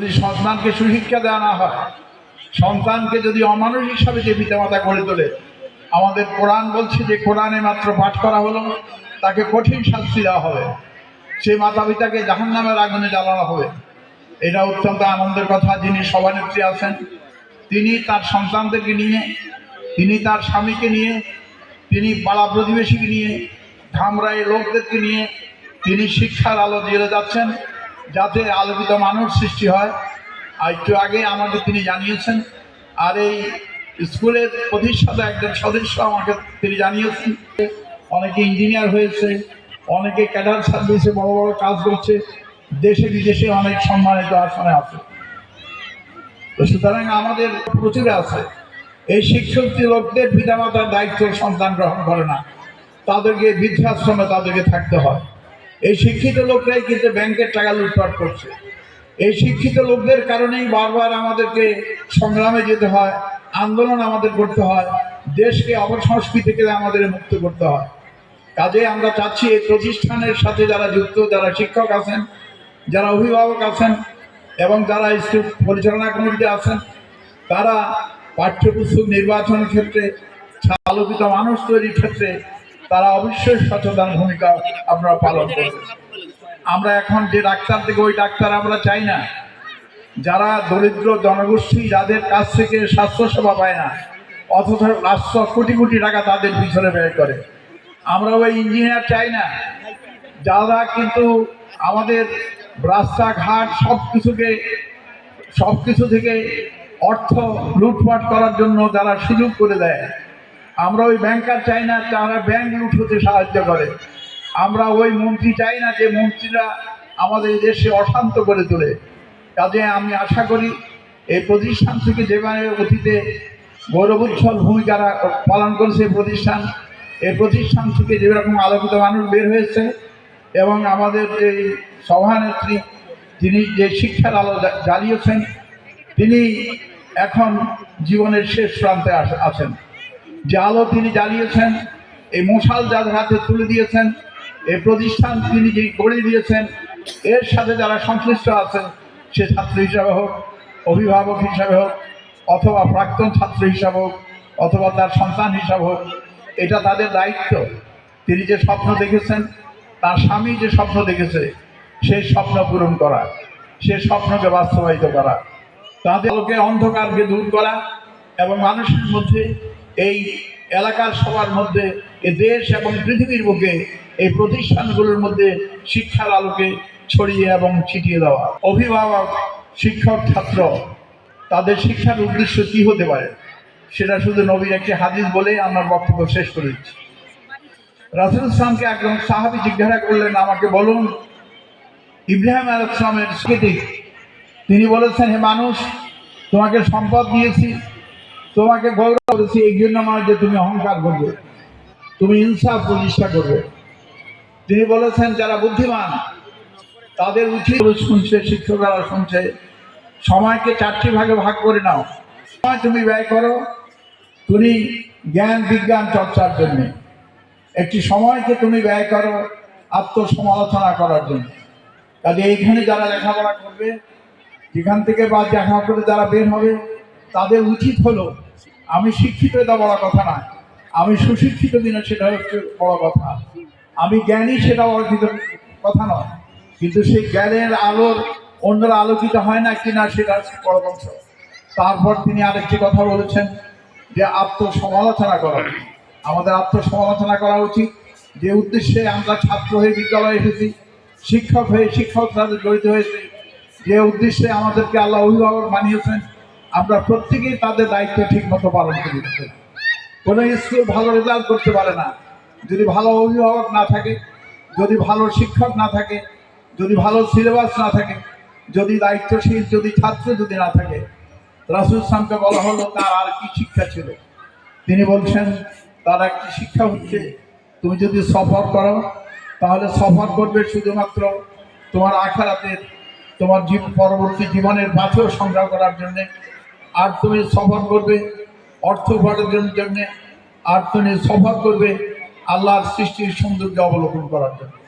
যদি সন্তানকে সুশিক্ষা দেওয়া না হয়, সন্তানকে যদি অমানুষ হিসাবে যে পিতামাতা গড়ে তোলে, আমাদের কোরআন বলছে যে কোরআনে মাত্র পাঠ করা হলো, তাকে কঠিন শাস্তি দেওয়া হবে। সেই মাতা পিতাকে জাহান নামের আগুনে জ্বালানো হবে। এটা অত্যন্ত আনন্দের কথা, যিনি সভানেত্রী আছেন, তিনি তার সন্তানদেরকে নিয়ে, তিনি তার স্বামীকে নিয়ে, তিনি পাড়া প্রতিবেশীকে নিয়ে ধামরাই লোকদেরকে নিয়ে, তিনি শিক্ষার আলো দিয়ে যাচ্ছেন। যাতে আলোকিত মানুষ সৃষ্টি হয়। আর একটু আগে আমাকে তিনি জানিয়েছেন, আর এই স্কুলের প্রতিষ্ঠাতা একজন সদস্য আমাকে তিনি জানিয়েছেন অনেকে ইঞ্জিনিয়ার হয়েছে, অনেকে ক্যাডার সার্ভিসে বড় বড় কাজ করছে, দেশে বিদেশে অনেক সম্মানিত আসনে আছে। তো সুতরাং আমাদের প্রচুর আছে। এই শিক্ষার্থী লোকদের পিতামাতার দায়িত্ব সন্তান গ্রহণ করে না। তাদেরকে বৃদ্ধাশ্রমে তাদেরকে থাকতে হয়। এই শিক্ষিত লোকরাই কিন্তু ব্যাংকের টাকা লুটপাট করছে। এই শিক্ষিত লোকদের কারণেই বারবার আমাদেরকে সংগ্রামে যেতে হয়, আন্দোলন আমাদের করতে হয়, দেশকে অপসংস্কৃতি থেকে আমাদের মুক্ত করতে হয়। কাজে আমরা চাচ্ছি এই প্রতিষ্ঠানের সাথে যারা যুক্ত, যারা শিক্ষক আছেন, যারা অভিভাবক আছেন, এবং যারা স্কুল পরিচালনা কমিটিতে আছেন, তারা পাঠ্যপুস্তক নির্বাচনের ক্ষেত্রে আলোকিত মানুষ তৈরির ক্ষেত্রে তারা অবশ্যই সচেতন ভূমিকা আপনারা পালন করবেন। আমরা এখন যে ডাক্তার থেকে ওই ডাক্তার আমরা চাই না। যারা দরিদ্র জনগোষ্ঠী যাদের কাছ থেকে স্বাস্থ্যসেবা পায় না, অথচ রাষ্ট্র কোটি কোটি টাকা তাদের পিছনে ব্যয় করে। আমরা ওই ইঞ্জিনিয়ার চাই না। যারা কিন্তু আমাদের রাস্তাঘাট সব কিছুকে সব কিছু থেকে অর্থ লুটপাট করার জন্য যারা সুযোগ করে দেয় আমরা ওই ব্যাংকার চাই না তারা ব্যাংক লুট হতে সাহায্য করে। আমরা ওই মন্ত্রী চাই না যে মন্ত্রীরা আমাদের দেশে অশান্ত করে তোলে। কাজে আমি আশা করি এই প্রতিষ্ঠান থেকে যেভাবে অতীতে গৌরবোজ্জ্বল ভূমিকা রা- পালন করেছে প্রতিষ্ঠান, এই প্রতিষ্ঠান থেকে যেরকম আলোকিত মানুষ বের হয়েছে এবং আমাদের যে সভানেত্রী, তিনি যে শিক্ষার আলো জ্বালিয়েছেন তিনি এখন জীবনের শেষ প্রান্তে আছেন। যে আলো তিনি জ্বালিয়েছেন, এই মশাল যাদের হাতে তুলে দিয়েছেন, এই প্রতিষ্ঠান তিনি যে গড়ে দিয়েছেন, এর সাথে যারা সংশ্লিষ্ট আছেন, সে ছাত্র হিসাবে হোক, অভিভাবক হিসাবে হোক, অথবা প্রাক্তন ছাত্র হিসাবে হোক, অথবা তার সন্তান হিসাবে হোক, এটা তাদের দায়িত্ব। তিনি যে স্বপ্ন দেখেছেন, তার স্বামী যে স্বপ্ন দেখেছে সেই স্বপ্ন পূরণ করা, সে স্বপ্নকে বাস্তবায়িত করা। তাদেরকে অন্ধকারকে দূর করা এবং মানুষের মধ্যে এই এলাকার সবার মধ্যে এ দেশ এবং পৃথিবীর বুকে এই প্রতিষ্ঠানগুলোর মধ্যে শিক্ষার আলোকে ছড়িয়ে এবং ছিটিয়ে দেওয়া। অভিভাবক, শিক্ষক, ছাত্র, তাদের শিক্ষার উদ্দেশ্য কী হতে পারে? সেটা শুধু নবীর একটি হাদিস বলেই আমার বক্তব্য শেষ করে দিচ্ছি। রাসুল ইসলামকে একজন সাহাবি জিজ্ঞাসা করলেন, আমাকে বলুন, ইব্রাহিম আল ইসলামের স্মৃতি তিনি বলেছেন, হে মানুষ, তোমাকে সম্পদ দিয়েছি তোমাকে গৌরব করেছি এই জন্য নয় যে তুমি অহংকার করবে। তুমি ইনসাফ প্রতিষ্ঠা করবে। তিনি বলেছেন, যারা বুদ্ধিমান, তাদের উচিত শুনছে, শিক্ষকরা শুনছে সময়কে চারটি ভাগে ভাগ করে নাও। সময় তুমি ব্যয় করো, তুমি জ্ঞান, বিজ্ঞান চর্চার জন্যে। একটি সময়কে তুমি ব্যয় করো, আত্মসমালোচনা করার জন্য। কাজে এইখানে যারা লেখাপড়া করবে, যেখান থেকে বা দেখা করে যারা বের হবে। তাদের উচিত হলো, আমি শিক্ষিত এটা বড় কথা না। আমি সুশিক্ষিত দিনে সেটা হচ্ছে বড় কথা। আমি জ্ঞানী সেটা অর্জিত কথা নয়। কিন্তু সেই জ্ঞানের আলোর অন্যরা আলোকিত হয় না কিনা সেটা হচ্ছে বড় কথা তারপর তিনি আরেকটি কথা বলেছেন যে আত্মসমালোচনা করা। আমাদের আত্মসমালোচনা করা উচিত। যে উদ্দেশ্যে আমরা ছাত্র হয়ে বিদ্যালয়ে এসেছি, শিক্ষক হয়ে শিক্ষক জড়িত হয়েছি, যে উদ্দেশ্যে আমাদেরকে আল্লাহ অভিভাবক বানিয়েছেন আমরা প্রত্যেকেই তাদের দায়িত্ব ঠিক মতো পালন করে। কোনো স্কুল ভালো রেজাল্ট করতে পারে না। যদি ভালো অভিভাবক না থাকে, যদি ভালো শিক্ষক না থাকে, যদি ভালো সিলেবাস না থাকে, যদি দায়িত্বশীল, যদি ছাত্র যদি না থাকে, রাসুল ইসলামকে বলা হলো তার আর কি শিক্ষা ছিল? তিনি বলছেন, তার একটি শিক্ষা হচ্ছে? তুমি যদি সফর করো, তাহলে সফর করবে শুধুমাত্র তোমার আখারাতের, তোমার জীব, পরবর্তী জীবনের বাঁচেও সংগ্রহ করার জন্যে। আর তুমি সফর করবে, অর্থ উপার্জনের জন্যে আর তুমি সফর করবে আল্লাহর সৃষ্টির সৌন্দর্য অবলোকন করার জন্য।